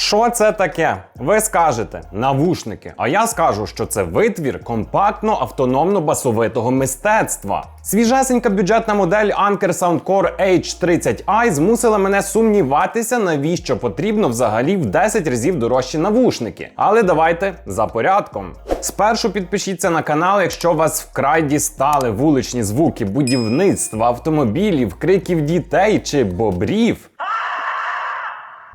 Що це таке? Ви скажете навушники. А я скажу, що це витвір компактно автономно басовитого мистецтва. Свіжесенька бюджетна модель Anker Soundcore H30i змусила мене сумніватися, навіщо потрібно взагалі в 10 разів дорожчі навушники. Але давайте за порядком. Спершу підпишіться на канал, якщо вас вкрай дістали вуличні звуки будівництва, автомобілів, криків дітей чи бобрів.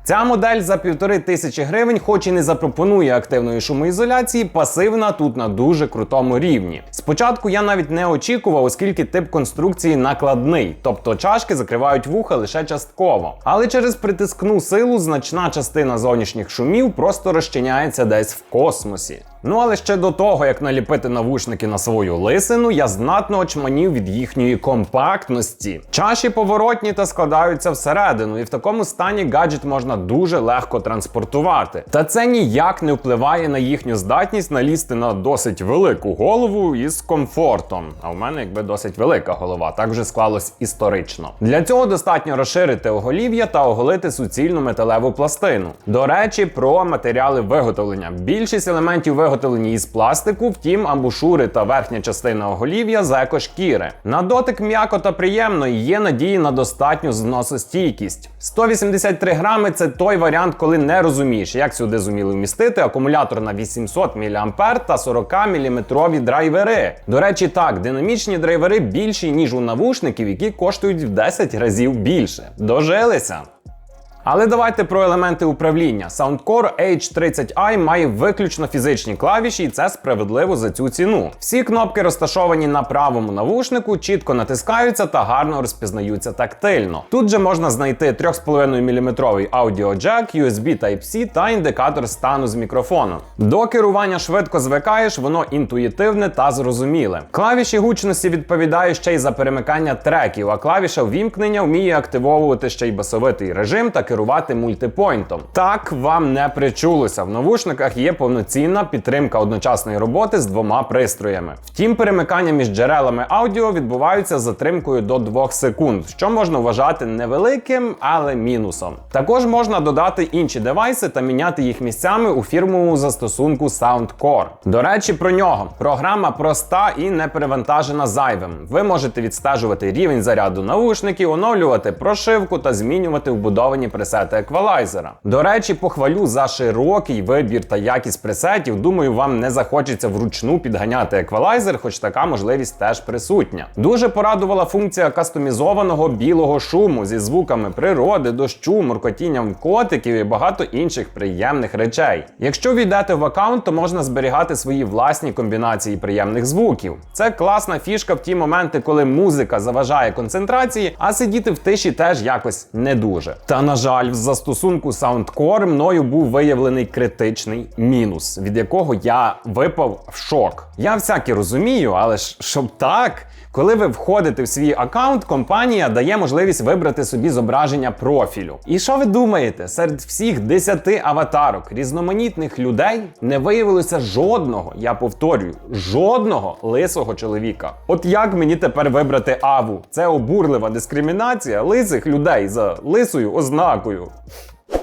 Ця модель за півтори тисячі гривень, хоч і не запропонує активної шумоізоляції, пасивна тут на дуже крутому рівні. Спочатку я навіть не очікував, оскільки тип конструкції накладний, тобто чашки закривають вуха лише частково. Але через притискну силу значна частина зовнішніх шумів просто розчиняється десь в космосі. Ну але ще до того, як наліпити навушники на свою лисину, я знатно очманів від їхньої компактності. Чаші поворотні та складаються всередину, і в такому стані гаджет можна дуже легко транспортувати. Та це ніяк не впливає на їхню здатність налізти на досить велику голову із комфортом. А в мене якби досить велика голова, так вже склалось історично. Для цього достатньо розширити оголів'я та оголити суцільну металеву пластину. До речі, про матеріали виготовлення. Більшість елементів виготовлені із пластику, втім, амбушури та верхня частина оголів'я з екошкіри. На дотик м'яко та приємно і є надії на достатню зносостійкість. 183 грами це той варіант, коли не розумієш, як сюди зуміли вмістити акумулятор на 800 мА та 40 мм драйвери. До речі, так, динамічні драйвери більші, ніж у навушників, які коштують в 10 разів більше. Дожилися. Але давайте про елементи управління. Soundcore H30i має виключно фізичні клавіші, і це справедливо за цю ціну. Всі кнопки розташовані на правому навушнику, чітко натискаються та гарно розпізнаються тактильно. Тут же можна знайти 3,5 мм аудіоджек, USB Type-C та індикатор стану з мікрофоном. До керування швидко звикаєш, воно інтуїтивне та зрозуміле. Клавіші гучності відповідають ще й за перемикання треків, а клавіша ввімкнення вміє активовувати ще й басовитий режим та керувати мультипойнтом. Так вам не причулося. В навушниках є повноцінна підтримка одночасної роботи з двома пристроями. Втім, перемикання між джерелами аудіо відбуваються з затримкою до 2 секунд, що можна вважати невеликим, але мінусом. Також можна додати інші девайси та міняти їх місцями у фірмовому застосунку Soundcore. До речі, про нього програма проста і не перевантажена зайвим. Ви можете відстежувати рівень заряду навушників, оновлювати прошивку та змінювати вбудовані пресети еквалайзера. До речі, похвалю за широкий вибір та якість пресетів. Думаю, вам не захочеться вручну підганяти еквалайзер, хоч така можливість теж присутня. Дуже порадувала функція кастомізованого білого шуму зі звуками природи, дощу, муркотінням котиків і багато інших приємних речей. Якщо війдете в аккаунт, то можна зберігати свої власні комбінації приємних звуків. Це класна фішка в ті моменти, коли музика заважає концентрації, а сидіти в тиші теж якось не дуже. Та на жаль, в застосунку Soundcore мною був виявлений критичний мінус, від якого я випав в шок. Я всяке розумію, але ж щоб так. Коли ви входите в свій аккаунт, компанія дає можливість вибрати собі зображення профілю. І що ви думаєте? Серед всіх 10 аватарок різноманітних людей не виявилося жодного, я повторюю, жодного лисого чоловіка. От як мені тепер вибрати аву? Це обурлива дискримінація лисих людей за лисою ознакою.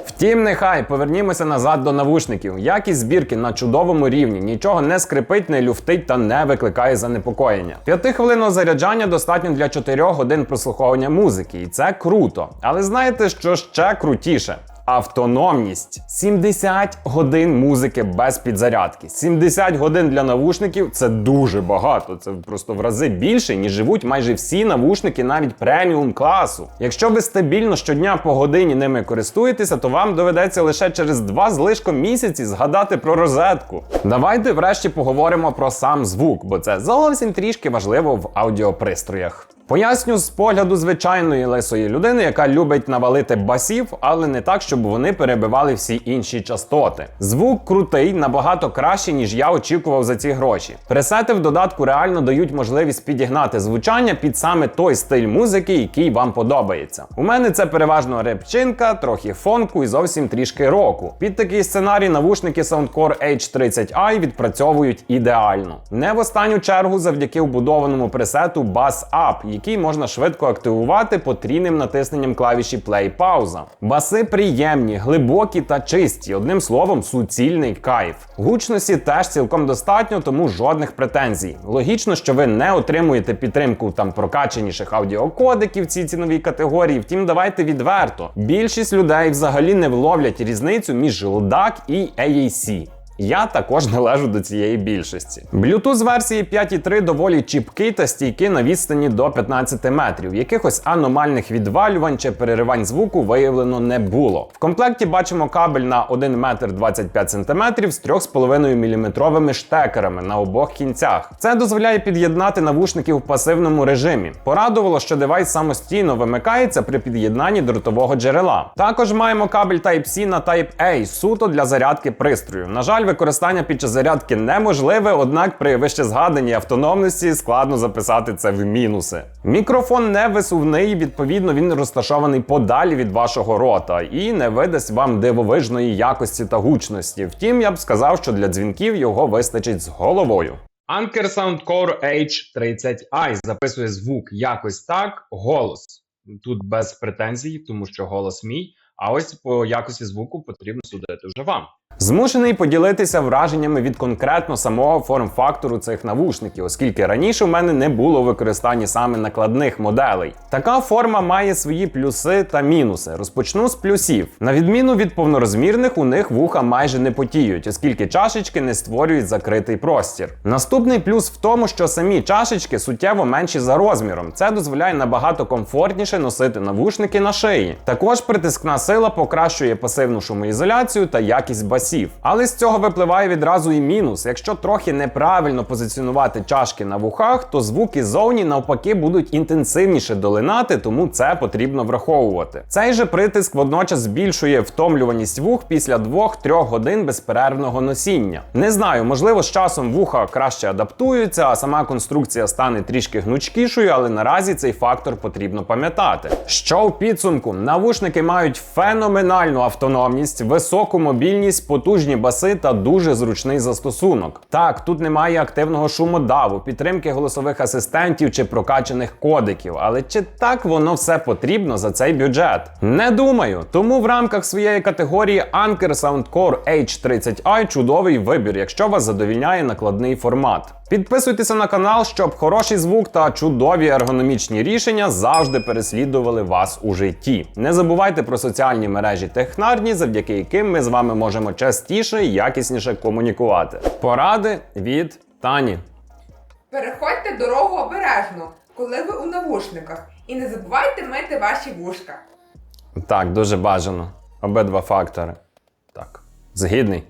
Втім, нехай повернімося назад до навушників. Якість збірки на чудовому рівні, нічого не скрипить, не люфтить та не викликає занепокоєння. П'ятихвилинного заряджання достатньо для 4 годин прослуховування музики, і це круто. Але знаєте, що ще крутіше? Автономність 70 годин музики без підзарядки. 70 годин для навушників це дуже багато. Це просто в рази більше, ніж живуть майже всі навушники, навіть преміум класу. Якщо ви стабільно щодня по годині ними користуєтеся, то вам доведеться лише через два з лишком місяці згадати про розетку. Давайте врешті поговоримо про сам звук, бо це зовсім трішки важливо в аудіопристроях. Поясню з погляду звичайної лисої людини, яка любить навалити басів, але не так, щоб вони перебивали всі інші частоти. Звук крутий, набагато краще, ніж я очікував за ці гроші. Пресети в додатку реально дають можливість підігнати звучання під саме той стиль музики, який вам подобається. У мене це переважно репчинка, трохи фонку і зовсім трішки року. Під такий сценарій навушники Soundcore H30i відпрацьовують ідеально. Не в останню чергу завдяки вбудованому пресету Bass Up, який можна швидко активувати потрійним натисненням клавіші Play-пауза. Баси приємні, глибокі та чисті. Одним словом, суцільний кайф. Гучності теж цілком достатньо, тому жодних претензій. Логічно, що ви не отримуєте підтримку там прокачаніших аудіокодиків в цій ціновій категорії. Втім, давайте відверто. Більшість людей взагалі не вловлять різницю між LDAC і AAC. Я також належу до цієї більшості. Bluetooth версії 5.3 доволі чіпкий та стійкий на відстані до 15 метрів. Якихось аномальних відвалювань чи переривань звуку виявлено не було. В комплекті бачимо кабель на 1 метр 25 сантиметрів з 3,5 мм штекерами на обох кінцях. Це дозволяє під'єднати навушники в пасивному режимі. Порадувало, що девайс самостійно вимикається при під'єднанні дротового джерела. Також маємо кабель Type-C на Type-A суто для зарядки пристрою. На жаль, використання під час зарядки неможливе, однак при вище згаданій автономності складно записати це в мінуси. Мікрофон не висувний, відповідно, він розташований подалі від вашого рота і не видасть вам дивовижної якості та гучності. Втім, я б сказав, що для дзвінків його вистачить з головою. Anker Soundcore H30i записує звук якось так, голос. Тут без претензій, тому що голос мій. А ось по якості звуку потрібно судити вже вам. Змушений поділитися враженнями від конкретно самого форм-фактору цих навушників, оскільки раніше в мене не було використання саме накладних моделей. Така форма має свої плюси та мінуси. Розпочну з плюсів. На відміну від повнорозмірних, у них вуха майже не потіють, оскільки чашечки не створюють закритий простір. Наступний плюс в тому, що самі чашечки суттєво менші за розміром. Це дозволяє набагато комфортніше носити навушники на шиї. Також притискна сила покращує пасивну шумоізоляцію та якість басів. Але з цього випливає відразу і мінус. Якщо трохи неправильно позиціонувати чашки на вухах, то звуки зовні навпаки будуть інтенсивніше долинати, тому це потрібно враховувати. Цей же притиск водночас збільшує втомлюваність вух після 2-3 годин безперервного носіння. Не знаю, можливо, з часом вуха краще адаптуються, а сама конструкція стане трішки гнучкішою, але наразі цей фактор потрібно пам'ятати. Що в підсумку, навушники мають феноменальну автономність, високу мобільність, потужні баси та дуже зручний застосунок. Так, тут немає активного шумодаву, підтримки голосових асистентів чи прокачаних кодиків, але чи так воно все потрібно за цей бюджет? Не думаю. Тому в рамках своєї категорії Anker Soundcore H30i чудовий вибір, якщо вас задовільняє накладний формат. Підписуйтеся на канал, щоб хороший звук та чудові ергономічні рішення завжди переслідували вас у житті. Не забувайте про соціальні мережі Технарні, завдяки яким ми з вами можемо частіше і якісніше комунікувати. Поради від Тані. Переходьте дорогу обережно, коли ви у навушниках. І не забувайте мити ваші вушка. Так, дуже бажано. Обидва фактори. Так, згідний.